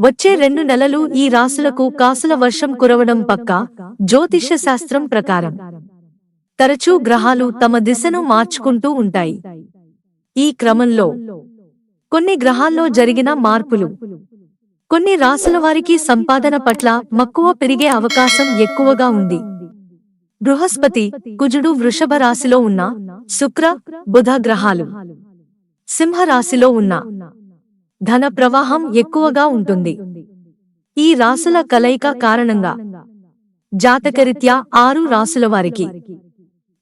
వచ్చే రెండు నెలలు ఈ రాసులకు కాసుల వర్షం కురవడం పక్క? జ్యోతిష్య శాస్త్రం ప్రకారం. తరచూ గ్రహాలు తమ దిశను మార్చుకుంటూ ఉంటాయి. ఈ క్రమంలో కొన్ని గ్రహాల్లో జరిగిన మార్పులు. కొన్ని రాసుల వారికి సంపాదన పట్ల మక్కువ పెరిగే అవకాశం ఎక్కువగా ఉంది. బృహస్పతి కుజుడు వృషభ రాశిలో ఉన్న శుక్ర బుధ గ్రహాలు. సింహ రాశిలో ఉన్న ధన ప్రవాహం ఎక్కువగా ఉంటుంది. ఈ రాసుల కలయిక కారణంగా జాతకరీత్యా ఆరు రాసుల వారికి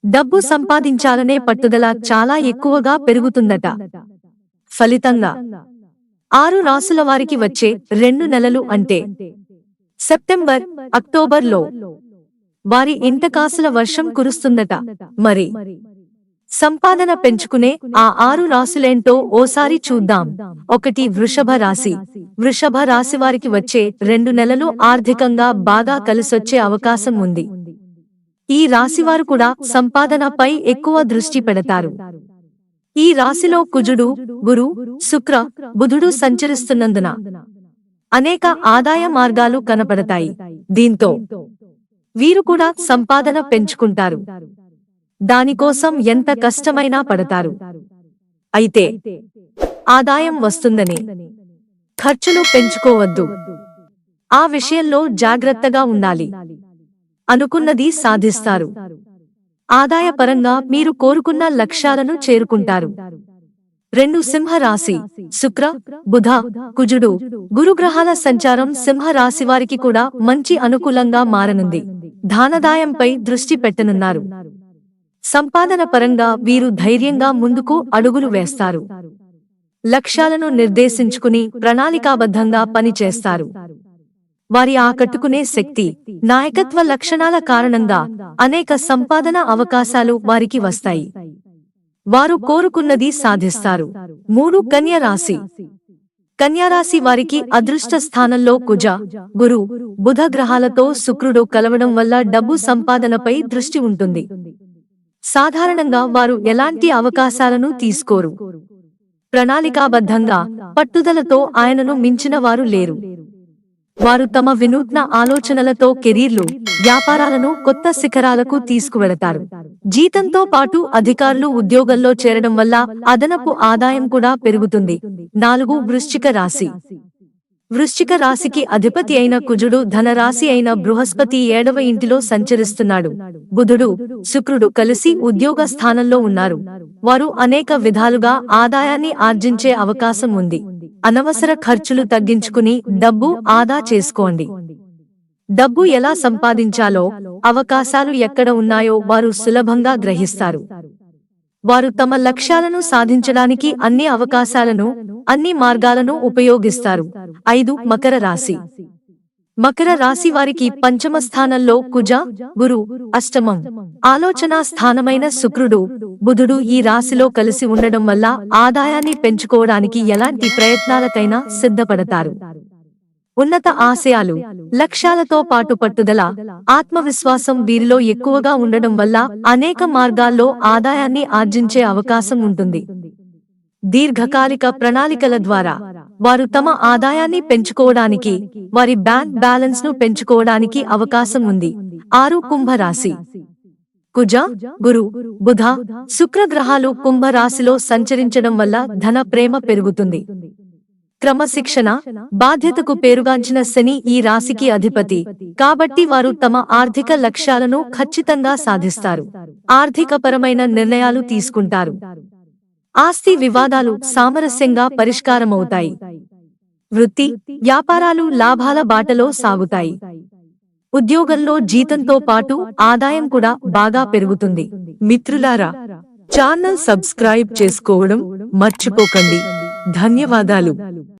డబ్బు సంపాదించాలనే పట్టుదల చాలా ఎక్కువగా పెరుగుతుందట. ఫలితంగా ఆరు రాసుల వారికి వచ్చే రెండు నెలలు అంటే సెప్టెంబర్ అక్టోబర్లో వారి ఇంటకాసుల వర్షం కురుస్తుందట. మరి సంపాదన పెంచుకునే ఆ ఆరు రాశులేంటో ఓసారి చూద్దాం. ఒకటి వృషభ రాశి. వృషభ రాశి వారికి వచ్చే రెండు నెలలు ఆర్థికంగా బాగా కలిసొచ్చే అవకాశం ఉంది. ఈ రాశివారు కూడా సంపాదనపై ఎక్కువ దృష్టి పెడతారు. ఈ రాశిలో కుజుడు గురు శుక్ర బుధుడు సంచరిస్తున్నందున అనేక ఆదాయ మార్గాలు కనపడతాయి. దీంతో వీరు కూడా సంపాదన పెంచుకుంటారు. దానికోసం ఎంత కష్టమైనా పడతారు. అయితే ఆదాయం వస్తుందని ఖర్చులు పెంచుకోవద్దు. ఆ విషయంలో జాగ్రత్తగా ఉండాలి. అనుకున్నది సాధిస్తారు. ఆదాయపరంగా మీరు కోరుకున్న లక్ష్యాలను చేరుకుంటారు. రెండు సింహరాశి శుక్ర బుధ కుజుడు గురుగ్రహాల సంచారం సింహరాశి వారికి కూడా మంచి అనుకూలంగా మారనుంది. ధానదాయంపై దృష్టి పెట్టనున్నారు. సంపాదన పరంగా వీరు ధైర్యంగా ముందుకు అడుగులు వేస్తారు. లక్ష్యాలను నిర్దేశించుకుని ప్రణాళికాబద్ధంగా పనిచేస్తారు వారి ఆకట్టుకునే శక్తి నాయకత్వ లక్షణాల కారణంగా అనేక సంపాదన అవకాశాలు వారికి వస్తాయి. వారు కోరుకున్నది సాధిస్తారు. మూడు కన్యరాశి కన్యారాశి వారికి అదృష్ట స్థానంలో కుజ గురు బుధ గ్రహాలతో శుక్రుడు కలవడం వల్ల డబ్బు సంపాదనపై దృష్టి ఉంటుంది. సాధారణంగా వారు ఎలాంటి అవకాశాలను తీసుకోరు. ప్రణాళికాబద్ధంగా పట్టుదలతో ఆయనను మించిన వారు లేరు. వారు తమ వినూత్న ఆలోచనలతో కెరీర్లు వ్యాపారాలను కొత్త శిఖరాలకు తీసుకువెళతారు. జీతంతో పాటు అధికారులు ఉద్యోగంలో చేరడం వల్ల అదనపు ఆదాయం కూడా పెరుగుతుంది. నాలుగు వృశ్చిక రాశి. వృశ్చిక రాశికి అధిపతి అయిన కుజుడు ధనరాశి అయిన బృహస్పతి ఏడవ ఇంటిలో సంచరిస్తున్నాడు. బుధుడు శుక్రుడు కలిసి ఉద్యోగ స్థానంలో ఉన్నారు. వారు అనేక విధాలుగా ఆదాయాన్ని ఆర్జించే అవకాశం ఉంది. అనవసర ఖర్చులు తగ్గించుకుని డబ్బు ఆదా చేసుకోండి. డబ్బు ఎలా సంపాదించాలో అవకాశాలు ఎక్కడ ఉన్నాయో వారు సులభంగా గ్రహిస్తారు. వారు తమ లక్ష్యాలను సాధించడానికి అన్ని అవకాశాలను అన్ని మార్గాలను ఉపయోగిస్తారు. ఐదు మకర రాశి. మకర రాశి వారికి పంచమ స్థానంలో కుజ గురు అష్టమం. ఆలోచన స్థానమైన శుక్రుడు బుధుడు ఈ రాశిలో కలిసి ఉండడం వల్ల ఆదాయాన్ని పెంచుకోవడానికి ఎలాంటి ప్రయత్నాలకైనా సిద్ధపడతారు. ఉన్నత ఆశయాలు లక్ష్యాలతో పాటు పట్టుదల ఆత్మవిశ్వాసం వీరిలో ఎక్కువగా ఉండడం వల్ల అనేక మార్గాల్లో ఆదాయాన్ని ఆర్జించే అవకాశం ఉంటుంది. దీర్ఘకాలిక ప్రణాళికల ద్వారా వారు తమ ఆదాయాన్ని పెంచుకోవడానికి వారి బ్యాంక్ బ్యాలెన్స్ను పెంచుకోవడానికి అవకాశం ఉంది. ఆరు కుంభరాశి. కుజ గురు బుధ శుక్రగ్రహాలు కుంభరాశిలో సంచరించడం వల్ల ధన ప్రేమ పెరుగుతుంది. క్రమశిక్షణ బాధ్యతకు పేరుగాంచిన శని ఈ రాశికి అధిపతి. కాబట్టి వారు తమ ఆర్థిక లక్ష్యాలను ఖచ్చితంగా సాధిస్తారు. ఆర్థికపరమైన నిర్ణయాలు తీసుకుంటారు. ఆస్తి వివాదాలు సామరస్యంగా పరిష్కారమవుతాయి. వృత్తి వ్యాపారాలు లాభాల బాటలో సాగుతాయి. ఉద్యోగంలో జీతంతో పాటు ఆదాయం కూడా బాగా పెరుగుతుంది. మిత్రులారా ఛానల్ సబ్స్క్రైబ్ చేసుకోవడం మర్చిపోకండి. ధన్యవాదాలు.